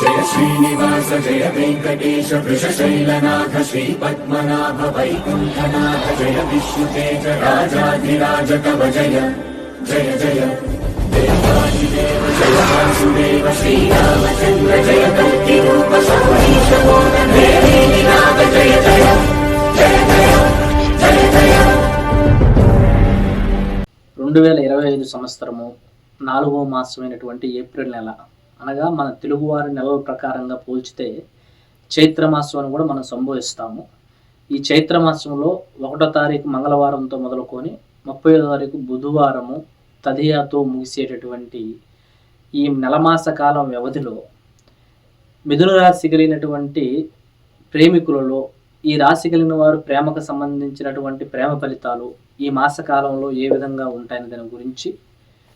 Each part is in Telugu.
జయ శ్రీనివాస జయ వెంకటేశ వృషశైలనాథ శ్రీ పద్మనాభ వైకుంఠనాథ జయ విష్ణుతేజ రాజాధిరాజ కవ జయ జయ జయ. దేవాదిదేవ జయ వాసుదేవ శ్రీరామచంద్ర జయ కల్కి రూప సౌరీశ నాథ జయ జయ జయ జయ జయ జయ. రెండు వేల ఇరవై ఐదు సంవత్సరము నాలుగో మాసమైనటువంటి ఏప్రిల్ నెల. అనగా మన తెలుగువారి నెలల ప్రకారంగా పోల్చితే చైత్రమాసం అని కూడా మనం సంబోధిస్తాము. ఈ చైత్రమాసంలో ఒకటో తారీఖు మంగళవారంతో మొదలుకొని ముప్పై తారీఖు బుధవారము తదియాతో ముగిసేటటువంటి ఈ నెలమాస కాలం వ్యవధిలో మిథున రాశి కలిగినటువంటి ప్రేమికులలో ఈ రాశి కలిగిన వారు ప్రేమకు సంబంధించినటువంటి ప్రేమ ఫలితాలు ఈ మాస కాలంలో ఏ విధంగా ఉంటాయనే దాని గురించి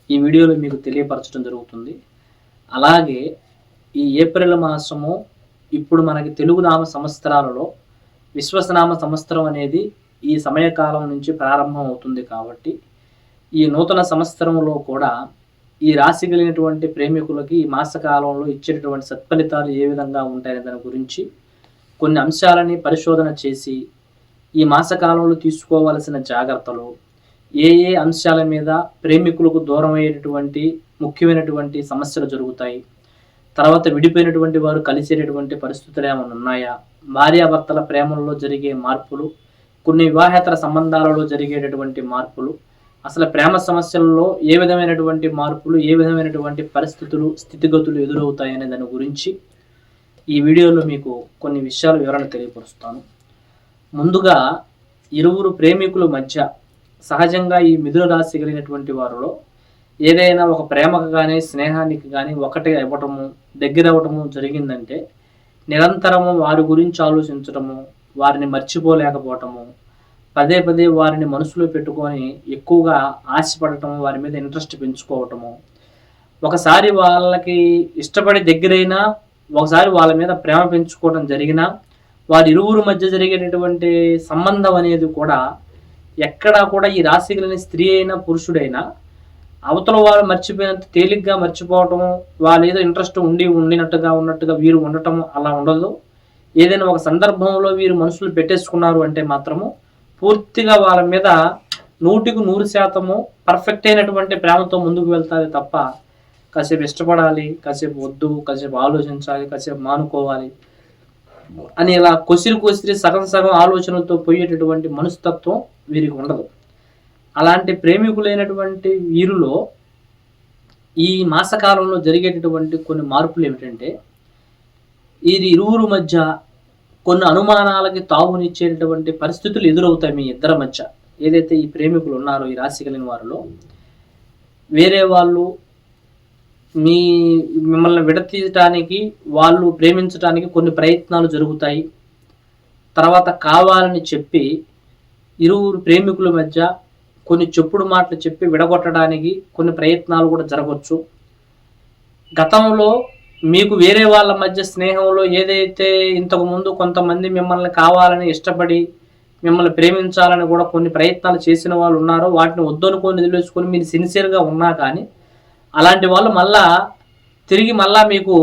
ఈ వీడియోలో మీకు తెలియపరచడం జరుగుతుంది. అలాగే ఈ ఏప్రిల్ మాసము ఇప్పుడు మనకి తెలుగు నామ సంవత్సరాలలో విశ్వసనామ సంవత్సరం అనేది ఈ సమయకాలం నుంచి ప్రారంభం అవుతుంది కాబట్టి ఈ నూతన సంవత్సరంలో కూడా ఈ రాశి కలిగినటువంటి ప్రేమికులకి ఈ మాస కాలంలో ఇచ్చేటటువంటి సత్ఫలితాలు ఏ విధంగా ఉంటాయనే దాని గురించి కొన్ని అంశాలని పరిశోధన చేసి ఈ మాసకాలంలో తీసుకోవలసిన జాగ్రత్తలు ఏ ఏ అంశాల మీద ప్రేమికులకు దూరం అయ్యేటటువంటి ముఖ్యమైనటువంటి సమస్యలు జరుగుతాయి? తర్వాత విడిపోయినటువంటి వారు కలిసేటటువంటి పరిస్థితులు ఏమైనా ఉన్నాయా? భార్యాభర్తల ప్రేమల్లో జరిగే మార్పులు కొన్ని వివాహేతర సంబంధాలలో జరిగేటటువంటి మార్పులు అసలు ప్రేమ సమస్యలలో ఏ విధమైనటువంటి మార్పులు ఏ విధమైనటువంటి పరిస్థితులు స్థితిగతులు ఎదురవుతాయి అనే దాని గురించి ఈ వీడియోలో మీకు కొన్ని విషయాలు వివరణ తెలియపరుస్తాను. ముందుగా ఇరువురు ప్రేమికుల మధ్య సహజంగా ఈ మిథున రాశి కలిగినటువంటి వారిలో ఏదైనా ఒక ప్రేమకు కానీ స్నేహానికి కానీ ఒకటి ఇవ్వటము దగ్గర అవ్వటము జరిగిందంటే నిరంతరము వారి గురించి ఆలోచించటము వారిని మర్చిపోలేకపోవటము పదే పదే వారిని మనసులో పెట్టుకొని ఎక్కువగా ఆశపడటం వారి మీద ఇంట్రెస్ట్ పెంచుకోవటము. ఒకసారి వాళ్ళకి ఇష్టపడి దగ్గరైనా ఒకసారి వాళ్ళ మీద ప్రేమ పెంచుకోవడం జరిగినా వారి ఇరువురు మధ్య జరిగేటటువంటి సంబంధం అనేది కూడా ఎక్కడా కూడా ఈ రాశి కలిగిన స్త్రీ అయినా పురుషుడైనా అవతల వారు మర్చిపోయినంత తేలిగ్గా మర్చిపోవటం వాళ్ళు ఏదో ఇంట్రెస్ట్ ఉండి ఉండినట్టుగా ఉన్నట్టుగా వీరు ఉండటం అలా ఉండదు. ఏదైనా ఒక సందర్భంలో వీరు మనుషులు పెట్టేసుకున్నారు అంటే మాత్రము పూర్తిగా వాళ్ళ మీద నూటికి నూరు శాతము పర్ఫెక్ట్ అయినటువంటి ప్రేమతో ముందుకు వెళ్తారు తప్ప కాసేపు ఇష్టపడాలి కాసేపు వద్దు కాసేపు ఆలోచించాలి కాసేపు మానుకోవాలి. అని ఇలా కొసిరి కొసిరి సగం సగం ఆలోచనలతో పోయేటటువంటి మనస్తత్వం వీరికి ఉండదు. అలాంటి ప్రేమికులైనటువంటి వీరిలో ఈ మాసకాలంలో జరిగేటటువంటి కొన్ని మార్పులు ఏమిటంటే వీరి ఇరువురు మధ్య కొన్ని అనుమానాలకి తావునిచ్చేటటువంటి పరిస్థితులు ఎదురవుతాయి మీ ఇద్దరి మధ్య. ఏదైతే ఈ ప్రేమికులు ఉన్నారో ఈ రాశి కలిగిన వారిలో వేరే వాళ్ళు మీ మిమ్మల్ని విడతీయటానికి వాళ్ళు ప్రేమించడానికి కొన్ని ప్రయత్నాలు జరుగుతాయి. తర్వాత కావాలని చెప్పి ఇరువురు ప్రేమికుల మధ్య కొన్ని చెప్పుడు మాటలు చెప్పి విడగొట్టడానికి కొన్ని ప్రయత్నాలు కూడా జరగవచ్చు గతంలో మీకు వేరే వాళ్ళ మధ్య స్నేహంలో ఏదైతే ఇంతకుముందు కొంతమంది మిమ్మల్ని కావాలని ఇష్టపడి మిమ్మల్ని ప్రేమించాలని కూడా కొన్ని ప్రయత్నాలు చేసిన వాళ్ళు ఉన్నారో వాటిని వద్దనుకొని వదిలేసుకొని మీరు సిన్సియర్గా ఉన్నా కానీ అలాంటి వాళ్ళు మళ్ళా తిరిగి మళ్ళా మీకు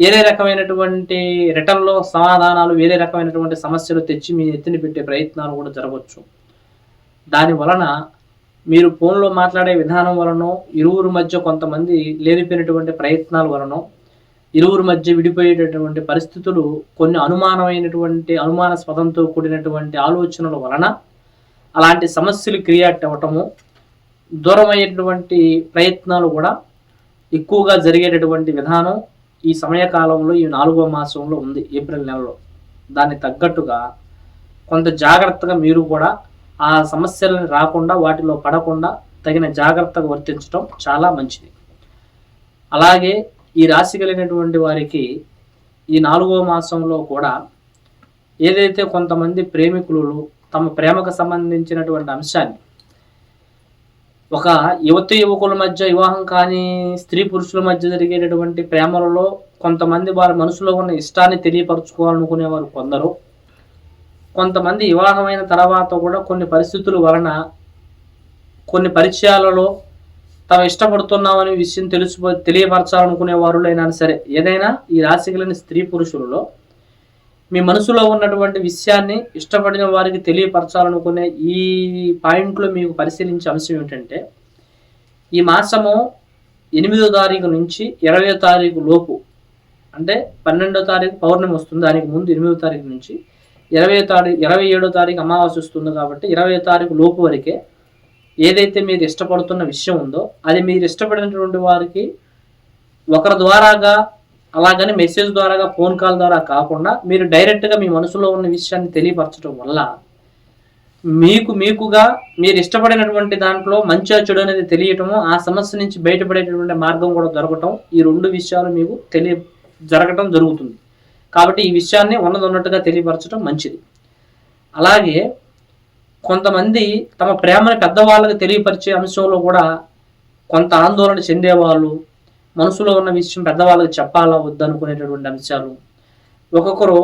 వేరే రకమైనటువంటి రిటర్న్లో సమాధానాలు వేరే రకమైనటువంటి సమస్యలు తెచ్చి మీ ఎత్తిన పెట్టే ప్రయత్నాలు కూడా జరగవచ్చు దాని వలన మీరు ఫోన్లో మాట్లాడే విధానం వలన ఇరువురు మధ్య కొంతమంది లేనిపోయినటువంటి ప్రయత్నాల వలన ఇరువురు మధ్య విడిపోయేటటువంటి పరిస్థితులు కొన్ని అనుమానమైనటువంటి అనుమానాస్పదంతో కూడినటువంటి ఆలోచనల వలన అలాంటి సమస్యలు క్రియేట్ అవ్వటము దూరమయ్యేటువంటి ప్రయత్నాలు కూడా ఎక్కువగా జరిగేటటువంటి విధానం ఈ సమయకాలంలో ఈ నాలుగో మాసంలో ఉంది ఏప్రిల్ నెలలో. దాన్ని తగ్గట్టుగా కొంత జాగ్రత్తగా మీరు కూడా ఆ సమస్యలను రాకుండా వాటిలో పడకుండా తగిన జాగ్రత్తగా వర్తించడం చాలా మంచిది. అలాగే ఈ రాశి కలిగినటువంటి వారికి ఈ నాలుగో మాసంలో కూడా ఏదైతే కొంతమంది ప్రేమికులు తమ ప్రేమకు సంబంధించినటువంటి అంశాన్ని ఒక యువతి యువకుల మధ్య వివాహం కానీ స్త్రీ పురుషుల మధ్య జరిగేటటువంటి ప్రేమలలో కొంతమంది వారి మనసులో ఉన్న ఇష్టాన్ని తెలియపరచుకోవాలనుకునేవారు కొందరు. కొంతమంది వివాహమైన తర్వాత కూడా కొన్ని పరిస్థితుల వలన కొన్ని పరిచయాలలో తాము ఇష్టపడుతున్నామనే విషయం తెలుసు తెలియపరచాలనుకునే వారులైనా సరే ఏదైనా ఈ రాశి కలిగిన స్త్రీ పురుషులలో మీ మనసులో ఉన్నటువంటి విషయాన్ని ఇష్టపడిన వారికి తెలియపరచాలనుకునే ఈ పాయింట్లో మీకు పరిశీలించే అంశం ఏమిటంటే ఈ మాసము ఎనిమిదో తారీఖు నుంచి ఇరవై తారీఖు లోపు అంటే పన్నెండో తారీఖు పౌర్ణమి వస్తుంది దానికి ముందు ఎనిమిదో తారీఖు నుంచి ఇరవై తారీఖు ఇరవై ఏడో తారీఖు అమావాస్య వస్తుంది కాబట్టి ఇరవై తారీఖు లోపు వరకే ఏదైతే మీరు ఇష్టపడుతున్న విషయం ఉందో అది మీరు ఇష్టపడినటువంటి వారికి ఒకరి ద్వారాగా అలాగని మెసేజ్ ద్వారాగా ఫోన్ కాల్ ద్వారా కాకుండా మీరు డైరెక్ట్గా మీ మనసులో ఉన్న విషయాన్ని తెలియపరచడం వల్ల మీకు మీకుగా మీరు ఇష్టపడినటువంటి దాంట్లో మంచి చెడు అనేది తెలియటము ఆ సమస్య నుంచి బయటపడేటటువంటి మార్గం కూడా దొరకటం ఈ రెండు విషయాలు మీకు తెలియ జరగటం జరుగుతుంది. కాబట్టి ఈ విషయాన్ని ఉన్నది ఉన్నట్టుగా తెలియపరచడం మంచిది. అలాగే కొంతమంది తమ ప్రేమను పెద్దవాళ్ళకి తెలియపరిచే అంశంలో కూడా కొంత ఆందోళన చెందేవాళ్ళు మనసులో ఉన్న విషయం పెద్దవాళ్ళకి చెప్పాలా వద్దనుకునేటటువంటి అంశాలు. ఒక్కొక్కరు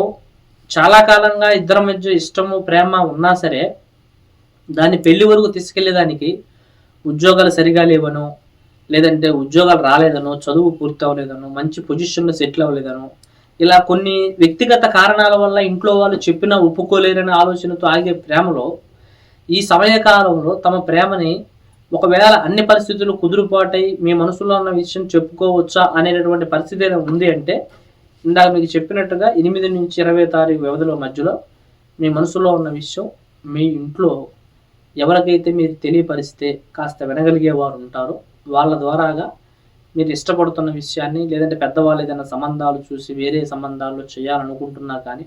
చాలా కాలంగా ఇద్దరి మధ్య ఇష్టము ప్రేమ ఉన్నా సరే దాన్ని పెళ్ళి వరకు తీసుకెళ్ళేదానికి ఉద్యోగాలు సరిగా లేవనో లేదంటే ఉద్యోగాలు రాలేదనో చదువు పూర్తి అవ్వలేదనో మంచి పొజిషన్లో సెటిల్ అవ్వలేదనో ఇలా కొన్ని వ్యక్తిగత కారణాల వల్ల ఇంట్లో వాళ్ళు చెప్పినా ఒప్పుకోలేరనే ఆలోచనతో ఆగే ప్రేమలో ఈ సమయకాలంలో తమ ప్రేమని ఒకవేళ అన్ని పరిస్థితులు కుదురుపాటై మీ మనసులో ఉన్న విషయం చెప్పుకోవచ్చా అనేటటువంటి పరిస్థితి ఏదైనా ఉంది అంటే ఇందాక మీకు చెప్పినట్టుగా ఎనిమిది నుంచి ఇరవై తారీఖు వ్యవధిలో మధ్యలో మీ మనసులో ఉన్న విషయం మీ ఇంట్లో ఎవరికైతే మీరు తెలియపరిస్తే కాస్త వినగలిగే వారు ఉంటారో వాళ్ళ ద్వారాగా మీరు ఇష్టపడుతున్న విషయాన్ని లేదంటే పెద్దవాళ్ళు ఏదైనా సంబంధాలు చూసి వేరే సంబంధాలు చేయాలనుకుంటున్నా కానీ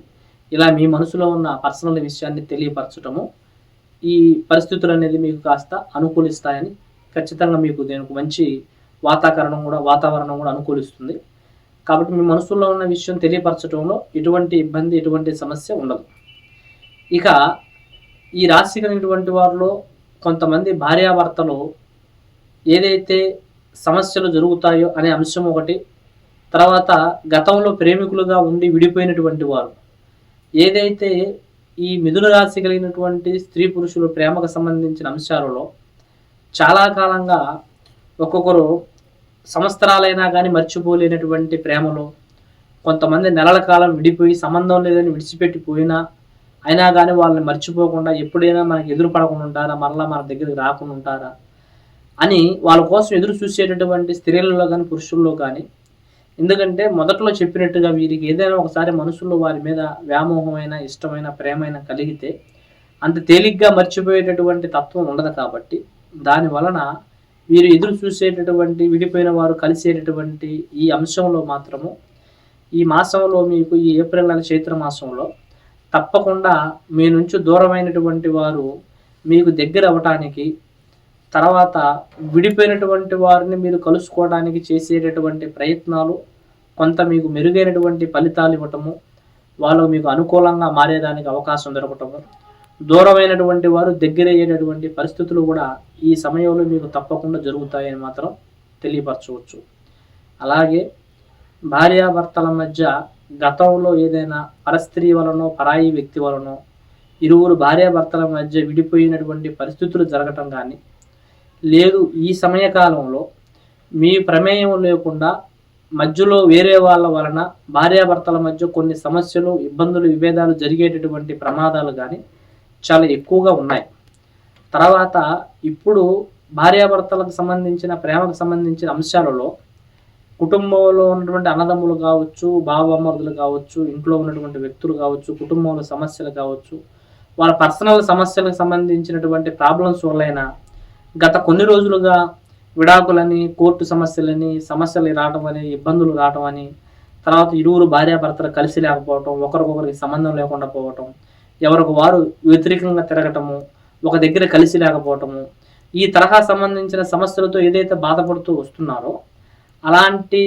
ఇలా మీ మనసులో ఉన్న పర్సనల్ విషయాన్ని తెలియపరచటము ఈ పరిస్థితులు అనేది మీకు కాస్త అనుకూలిస్తాయని ఖచ్చితంగా మీకు దీనికి మంచి వాతావరణం కూడా వాతావరణం కూడా అనుకూలిస్తుంది. కాబట్టి మీ మనసులో ఉన్న విషయం తెలియపరచడంలో ఎటువంటి ఇబ్బంది ఎటువంటి సమస్య ఉండదు. ఇక ఈ రాశి కలిగినటువంటి వారిలో కొంతమంది భార్యాభర్తలు ఏదైతే సమస్యలు జరుగుతాయో అనే అంశం ఒకటి తర్వాత గతంలో ప్రేమికులుగా ఉండి విడిపోయినటువంటి వారు ఏదైతే ఈ మిథున రాశి కలిగినటువంటి స్త్రీ పురుషులు ప్రేమకు సంబంధించిన అంశాలలో చాలా కాలంగా ఒక్కొక్కరు సంవత్సరాలైనా కానీ మర్చిపోలేనటువంటి ప్రేమలో కొంతమంది నెలల కాలం విడిపోయి సంబంధం లేదని విడిచిపెట్టిపోయినా అయినా కానీ వాళ్ళని మర్చిపోకుండా ఎప్పుడైనా మనకి ఎదురు పడకుండా ఉంటారా మరలా మన దగ్గరికి రాకుండా ఉంటారా అని వాళ్ళ కోసం ఎదురు చూసేటటువంటి స్త్రీలలో కానీ పురుషుల్లో కానీ ఎందుకంటే మొదట్లో చెప్పినట్టుగా వీరికి ఏదైనా ఒకసారి మనసులో వారి మీద వ్యామోహమైన ఇష్టమైన ప్రేమైన కలిగితే అంత తేలిగ్గా మర్చిపోయేటటువంటి తత్వం ఉండదు కాబట్టి దాని వలన వీరు ఎదురు చూసేటటువంటి విడిపోయిన వారు కలిసేటటువంటి ఈ అంశంలో మాత్రము ఈ మాసంలో మీకు ఈ ఏప్రిల్ నెల చైత్ర మాసంలో తప్పకుండా మీ నుంచి దూరమైనటువంటి వారు మీకు దగ్గర అవ్వటానికి తర్వాత విడిపోయినటువంటి వారిని మీరు కలుసుకోవడానికి చేసేటటువంటి ప్రయత్నాలు కొంత మీకు మెరుగైనటువంటి ఫలితాలు ఇవ్వటము వాళ్ళు మీకు అనుకూలంగా మారేదానికి అవకాశం దొరకటము దూరమైనటువంటి వారు దగ్గరయ్యేటటువంటి పరిస్థితులు కూడా ఈ సమయంలో మీకు తప్పకుండా జరుగుతాయని మాత్రం తెలియపరచవచ్చు. అలాగే భార్యాభర్తల మధ్య గతంలో ఏదైనా పరస్త్రీ వలనో పరాయి వ్యక్తి వలనో ఇరువురు భార్యాభర్తల మధ్య విడిపోయినటువంటి పరిస్థితులు జరగటం కానీ లేదు ఈ సమయకాలంలో మీ ప్రమేయం లేకుండా మధ్యలో వేరే వాళ్ళ వలన భార్యాభర్తల మధ్య కొన్ని సమస్యలు ఇబ్బందులు విభేదాలు జరిగేటటువంటి ప్రమాదాలు కానీ చాలా ఎక్కువగా ఉన్నాయి. తర్వాత ఇప్పుడు భార్యాభర్తలకు సంబంధించిన ప్రేమకు సంబంధించిన అంశాలలో కుటుంబంలో ఉన్నటువంటి అన్నదమ్ములు కావచ్చు బావమరుదులు కావచ్చు ఇంట్లో ఉన్నటువంటి వ్యక్తులు కావచ్చు కుటుంబంలో సమస్యలు కావచ్చు వాళ్ళ పర్సనల్ సమస్యలకు సంబంధించినటువంటి ప్రాబ్లమ్స్ వల్లైనా గత కొన్ని రోజులుగా విడాకులని కోర్టు సమస్యలని సమస్యలు రావడం అని ఇబ్బందులు రావటం అని తర్వాత ఇరువురు భార్యాభర్తలు కలిసి లేకపోవటం ఒకరికొకరికి సంబంధం లేకుండా పోవటం ఎవరికి వారు వ్యతిరేకంగా తిరగటము ఒక దగ్గర కలిసి లేకపోవటము ఈ తరహా సంబంధించిన సమస్యలతో ఏదైతే బాధపడుతూ వస్తున్నారో అలాంటి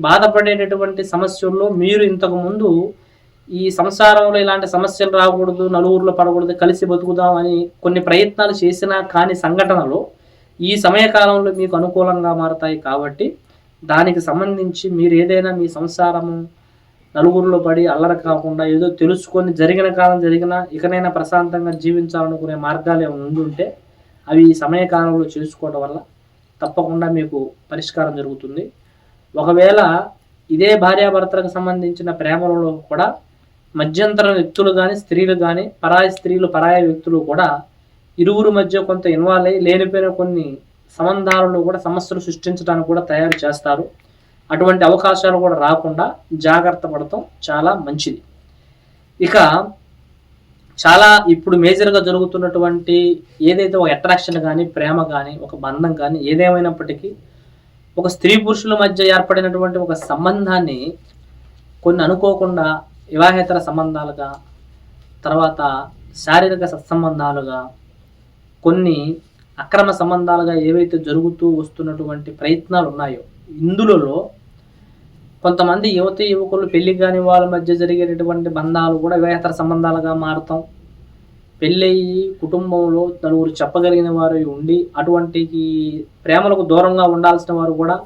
బాధపడేటటువంటి సమస్యల్లో మీరు ఇంతకుముందు ఈ సంసారంలో ఇలాంటి సమస్యలు రాకూడదు నలుగురిలో పడకూడదు కలిసి బతుకుదాం అని కొన్ని ప్రయత్నాలు చేసినా కాని సంఘటనలు ఈ సమయకాలంలో మీకు అనుకూలంగా మారతాయి కాబట్టి దానికి సంబంధించి మీరు ఏదైనా మీ సంసారము నలుగురిలో పడి అల్లర కాకుండా ఏదో తెలుసుకొని జరిగిన కాలం జరిగిన ఇకనైనా ప్రశాంతంగా జీవించాలనుకునే మార్గాలు ఏమైనా ఉండుంటే అవి ఈ సమయకాలంలో చేసుకోవడం వల్ల తప్పకుండా మీకు పరిష్కారం జరుగుతుంది. ఒకవేళ ఇదే భార్యాభర్తలకు సంబంధించిన ప్రేమలలో కూడా మధ్యంతర వ్యక్తులు కానీ స్త్రీలు కానీ పరాయి స్త్రీలు పరాయి వ్యక్తులు కూడా ఇరువురు మధ్య కొంత ఇన్వాల్వ్ అయ్యి లేనిపోయిన కొన్ని సంబంధాలను కూడా సమస్యలు సృష్టించడానికి కూడా తయారు చేస్తారు. అటువంటి అవకాశాలు కూడా రాకుండా జాగ్రత్త పడటం చాలా మంచిది. ఇక చాలా ఇప్పుడు మేజర్గా జరుగుతున్నటువంటి ఏదైతే ఒక అట్రాక్షన్ కానీ ప్రేమ కానీ ఒక బంధం కానీ ఏదేమైనప్పటికీ ఒక స్త్రీ పురుషుల మధ్య ఏర్పడినటువంటి ఒక సంబంధాన్ని కొన్ని అనుకోకుండా వివాహేతర సంబంధాలుగా తర్వాత శారీరక సత్సంబంధాలుగా కొన్ని అక్రమ సంబంధాలుగా ఏవైతే జరుగుతూ వస్తున్నటువంటి ప్రయత్నాలు ఉన్నాయో ఇందులో కొంతమంది యువతి యువకులు పెళ్ళి కాని వాళ్ళ మధ్య జరిగేటటువంటి బంధాలు కూడా వివాహేతర సంబంధాలుగా మారతాం. పెళ్ళయి కుటుంబంలో నలుగురు చెప్పగలిగిన వారు ఉండి అటువంటి ప్రేమలకు దూరంగా ఉండాల్సిన వారు కూడా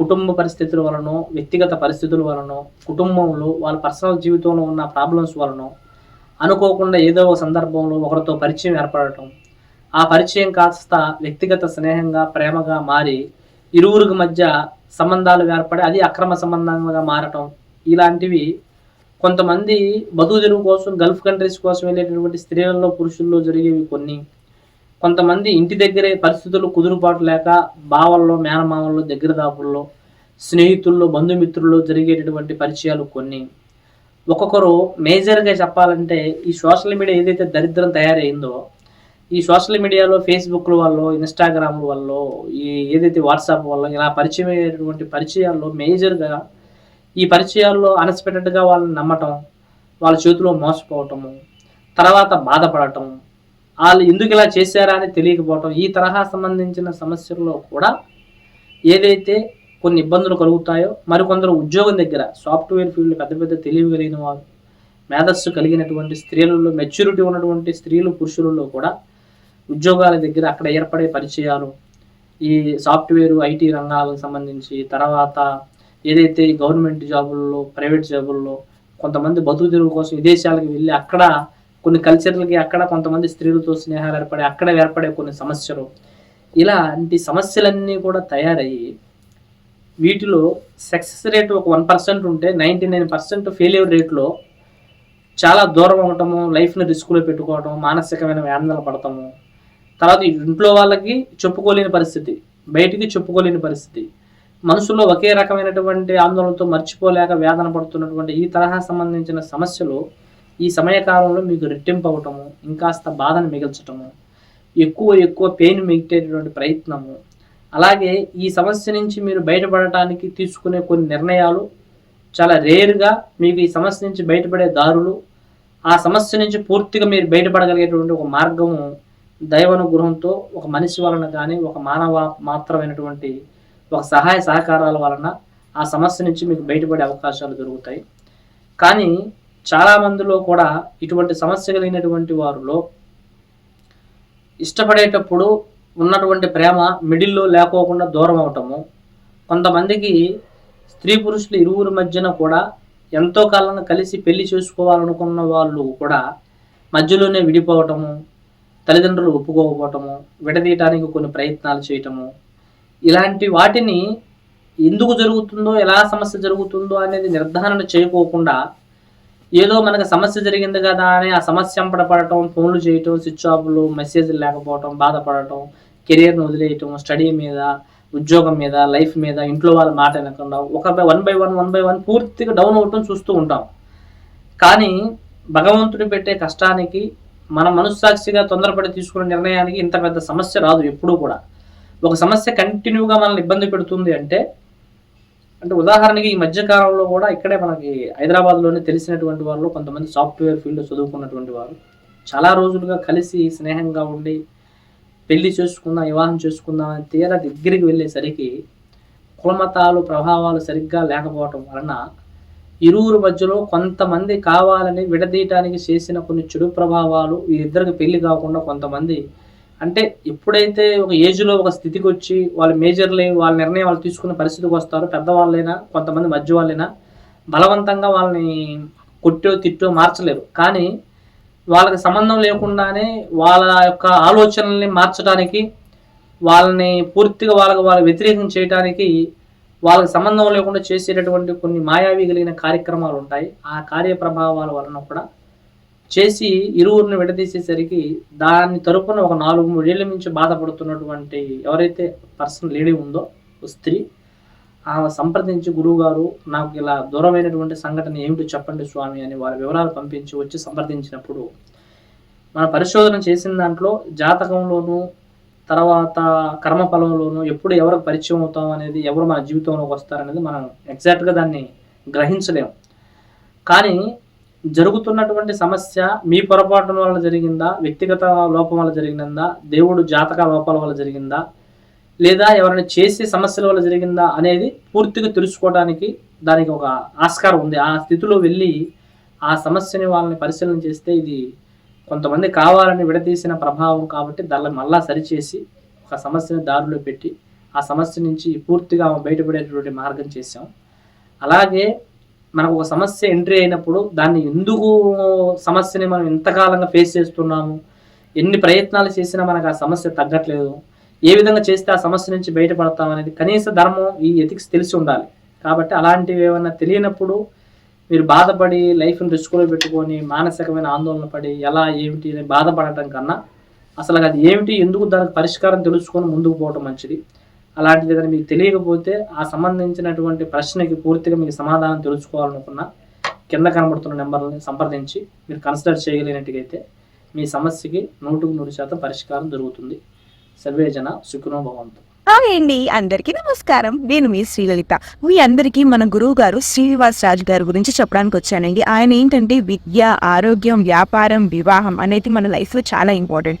కుటుంబ పరిస్థితుల వలన వ్యక్తిగత పరిస్థితుల వలన కుటుంబంలో వాళ్ళ పర్సనల్ జీవితంలో ఉన్న ప్రాబ్లమ్స్ వలన అనుకోకుండా ఏదో ఒక సందర్భంలో ఒకరితో పరిచయం ఏర్పడటం. ఆ పరిచయం కాస్త వ్యక్తిగత స్నేహంగా ప్రేమగా మారి ఇరువురికి మధ్య సంబంధాలు ఏర్పడి అది అక్రమ సంబంధంగా మారటం. ఇలాంటివి కొంతమంది బతుకు తెరువు కోసం గల్ఫ్ కంట్రీస్ కోసం వెళ్ళేటటువంటి స్త్రీలలో పురుషుల్లో జరిగేవి కొన్ని. కొంతమంది ఇంటి దగ్గరే పరిస్థితులు కుదురుబాటు లేక బావల్లో మేనమామల్లో దగ్గర దాపుల్లో స్నేహితుల్లో బంధుమిత్రుల్లో జరిగేటటువంటి పరిచయాలు కొన్ని. ఒక్కొక్కరు మేజర్గా చెప్పాలంటే ఈ సోషల్ మీడియా ఏదైతే దరిద్రం తయారైందో ఈ సోషల్ మీడియాలో ఫేస్బుక్ల వల్ల ఇన్స్టాగ్రామ్ వల్ల ఈ ఏదైతే వాట్సాప్ వల్ల ఇలా పరిచయం అయ్యేటువంటి పరిచయాల్లో మేజర్గా ఈ పరిచయాల్లో అన్ఎక్స్పెక్టెడ్గా వాళ్ళని నమ్మటం వాళ్ళ చేతిలో మోసపోవటము తర్వాత బాధపడటం వాళ్ళు ఎందుకు ఇలా చేశారా అని తెలియకపోవటం ఈ తరహా సంబంధించిన సమస్యల్లో కూడా ఏదైతే కొన్ని ఇబ్బందులు కలుగుతాయో మరికొందరు ఉద్యోగం దగ్గర సాఫ్ట్వేర్ ఫీల్డ్ పెద్ద పెద్ద తెలివి కలిగిన వారు మేధస్సు కలిగినటువంటి స్త్రీలలో మెచ్యూరిటీ ఉన్నటువంటి స్త్రీలు పురుషులలో కూడా ఉద్యోగాల దగ్గర అక్కడ ఏర్పడే పరిచయాలు ఈ సాఫ్ట్వేర్ ఐటీ రంగాలకు సంబంధించి తర్వాత ఏదైతే గవర్నమెంట్ జాబుల్లో ప్రైవేట్ జాబుల్లో కొంతమంది బతుకు తెరువు కోసం విదేశాలకు వెళ్ళి అక్కడ కొన్ని కల్చర్లకి అక్కడ కొంతమంది స్త్రీలతో స్నేహాలు ఏర్పడి అక్కడ ఏర్పడే కొన్ని సమస్యలు. ఇలాంటి సమస్యలన్నీ కూడా తయారయ్యి వీటిలో సక్సెస్ రేట్ ఒక వన్ పర్సెంట్ ఉంటే నైంటీ నైన్ పర్సెంట్ ఫెయిల్యూర్ రేట్లో చాలా దూరం అవ్వటము లైఫ్ని రిస్క్లో పెట్టుకోవటం మానసికమైన వేదనలు పడటము. తర్వాత ఇంట్లో వాళ్ళకి చెప్పుకోలేని పరిస్థితి బయటికి చెప్పుకోలేని పరిస్థితి. మనసులో ఒకే రకమైనటువంటి ఆందోళనతో మర్చిపోలేక వేదన పడుతున్నటువంటి ఈ తరహా సంబంధించిన సమస్యలు ఈ సమయకాలంలో మీకు రెట్టింపు ఇంకాస్త బాధను మిగల్చటము ఎక్కువ ఎక్కువ పెయిన్ మిగిటేటటువంటి ప్రయత్నము. అలాగే ఈ సమస్య నుంచి మీరు బయటపడటానికి తీసుకునే కొన్ని నిర్ణయాలు చాలా రేరుగా మీకు ఈ సమస్య నుంచి బయటపడే దారులు ఆ సమస్య నుంచి పూర్తిగా మీరు బయటపడగలిగేటువంటి ఒక మార్గము దైవానుగ్రహంతో ఒక మనిషి వలన కానీ ఒక మానవ మాత్రమైనటువంటి ఒక సహాయ సహకారాల వలన ఆ సమస్య నుంచి మీకు బయటపడే అవకాశాలు దొరుకుతాయి. కానీ చాలా మందిలో కూడా ఇటువంటి సమస్య కలిగినటువంటి వారిలో ఇష్టపడేటప్పుడు ఉన్నటువంటి ప్రేమ మిడిల్లో లేకోకుండా దూరం అవటము. కొంతమందికి స్త్రీ పురుషులు ఇరువురి మధ్యన కూడా ఎంతో కాలంగా కలిసి పెళ్ళి చేసుకోవాలనుకున్న వాళ్ళు కూడా మధ్యలోనే విడిపోవటము తల్లిదండ్రులు ఒప్పుకోకపోవటము విడదీయటానికి కొన్ని ప్రయత్నాలు చేయటము. ఇలాంటి వాటిని ఎందుకు జరుగుతుందో ఎలా సమస్య జరుగుతుందో అనేది నిర్ధారణ చేయకోకుండా ఏదో మనకు సమస్య జరిగింది కదా అని ఆ సమస్య పడటం ఫోన్లు చేయటం స్విచ్ ఆఫ్లు మెసేజ్లు లేకపోవటం బాధపడటం కెరియర్ని వదిలేయటం స్టడీ మీద ఉద్యోగం మీద లైఫ్ మీద ఇంట్లో వాళ్ళ మాట వినకుండా ఒక one by one one by one పూర్తిగా డౌన్ అవటం చూస్తూ ఉంటాం. కానీ భగవంతుడు పెట్టే కష్టానికి మన మనస్సాక్షిగా తొందరపడి తీసుకునే నిర్ణయానికి ఇంత పెద్ద సమస్య రాదు ఎప్పుడూ కూడా. ఒక సమస్య కంటిన్యూగా మనల్ని ఇబ్బంది పెడుతుంది అంటే అంటే ఉదాహరణకి ఈ మధ్య కాలంలో కూడా ఇక్కడే మనకి హైదరాబాద్లోనే తెలిసినటువంటి వాళ్ళు కొంతమంది సాఫ్ట్వేర్ ఫీల్డ్ చదువుకున్నటువంటి వారు చాలా రోజులుగా కలిసి స్నేహంగా ఉండి పెళ్ళి చేసుకుందాం వివాహం చేసుకుందాం అని తీరా దగ్గరికి వెళ్ళేసరికి కులమతాలు ప్రభావాలు సరిగ్గా లేకపోవటం వలన ఇరువురు మధ్యలో కొంతమంది కావాలని విడదీయటానికి చేసిన కొన్ని చెడు ప్రభావాలు వీరిద్దరికి పెళ్ళి కాకుండా కొంతమంది అంటే ఎప్పుడైతే ఒక ఏజ్లో ఒక స్థితికి వచ్చి వాళ్ళ మేజర్లే వాళ్ళ నిర్ణయం వాళ్ళు తీసుకునే పరిస్థితికి వస్తారో పెద్దవాళ్ళైనా కొంతమంది మధ్య వాళ్ళైనా బలవంతంగా వాళ్ళని కొట్టో తిట్టో మార్చలేరు. కానీ వాళ్ళకి సంబంధం లేకుండానే వాళ్ళ యొక్క ఆలోచనల్ని మార్చడానికి వాళ్ళని పూర్తిగా వాళ్ళకి వాళ్ళ వ్యతిరేకం చేయడానికి వాళ్ళకి సంబంధం లేకుండా చేసేటటువంటి కొన్ని మాయావి కలిగిన కార్యక్రమాలు ఉంటాయి. ఆ కార్యప్రభావాల వలన కూడా చేసి ఇరువురిని విడదీసేసరికి దాని తరపున ఒక నాలుగు మూడేళ్ళ నుంచి బాధపడుతున్నటువంటి ఎవరైతే పర్సన్ లేడీ ఉందో స్త్రీ ఆమె సంప్రదించి గురువు గారు నాకు ఇలా దూరమైనటువంటి సంఘటన ఏమిటో చెప్పండి స్వామి అని వారి వివరాలు పంపించి వచ్చి సంప్రదించినప్పుడు మన పరిశోధన చేసిన దాంట్లో జాతకంలోనూ తర్వాత కర్మఫలంలోనూ ఎప్పుడు ఎవరికి పరిచయం అవుతాం అనేది ఎవరు మన జీవితంలోకి వస్తారనేది మనం ఎగ్జాక్ట్గా దాన్ని గ్రహించలేము కానీ జరుగుతున్నటువంటి సమస్య మీ పొరపాటు వల్ల జరిగిందా? వ్యక్తిగత లోపం వల్ల జరిగిందా? దేవుడు జాతక లోపాల వల్ల జరిగిందా? లేదా ఎవరైనా చేసే సమస్యల వల్ల జరిగిందా అనేది పూర్తిగా తెలుసుకోవడానికి దానికి ఒక ఆస్కారం ఉంది. ఆ స్థితిలో వెళ్ళి ఆ సమస్యని వాళ్ళని పరిశీలన చేస్తే ఇది కొంతమంది కావాలని విడదీసిన ప్రభావం కాబట్టి దాన్ని మళ్ళా సరిచేసి ఒక సమస్యని దారిలో పెట్టి ఆ సమస్య నుంచి పూర్తిగా బయటపడేటటువంటి మార్గం చేశాం. అలాగే మనకు ఒక సమస్య ఎంట్రీ అయినప్పుడు దాన్ని ఎందుకు సమస్యని మనం ఇంతకాలంగా ఫేస్ చేస్తున్నాము? ఎన్ని ప్రయత్నాలు చేసినా మనకు ఆ సమస్య తగ్గట్లేదు. ఏ విధంగా చేస్తే ఆ సమస్య నుంచి బయటపడతాం అనేది కనీస ధర్మం ఈ ఎథిక్స్ తెలిసి ఉండాలి. కాబట్టి అలాంటివి ఏమైనా తెలియనప్పుడు మీరు బాధపడి లైఫ్ని రిస్క్లో పెట్టుకొని మానసికమైన ఆందోళన పడి ఎలా ఏమిటి అని బాధపడటం కన్నా అసలు అది ఏమిటి ఎందుకు దానికి పరిష్కారం తెలుసుకొని ముందుకు పోవటం మంచిది. అలాంటిది ఏదైనా మీకు తెలియకపోతే ఆ సంబంధించినటువంటి ప్రశ్నకి పూర్తిగా మీకు సమాధానం తెలుసుకోవాలనుకున్నా కింద కనబడుతున్న నెంబర్ని సంప్రదించి మీరు కన్సిడర్ చేయగలిగినట్టుగైతే మీ సమస్యకి నూటుకు నూరు శాతం పరిష్కారం దొరుకుతుంది. సర్వేజన సుఖనో భవంతు. హాయ్ అండి అందరికీ నమస్కారం. నేను మీ శ్రీలలిత. మీ అందరికీ మన గురువు గారు శ్రీనివాస్ రాజు గారి గురించి చెప్పడానికి వచ్చానండి. ఆయన ఏంటంటే విద్య ఆరోగ్యం వ్యాపారం వివాహం అనేది మన లైఫ్లో చాలా ఇంపార్టెంట్.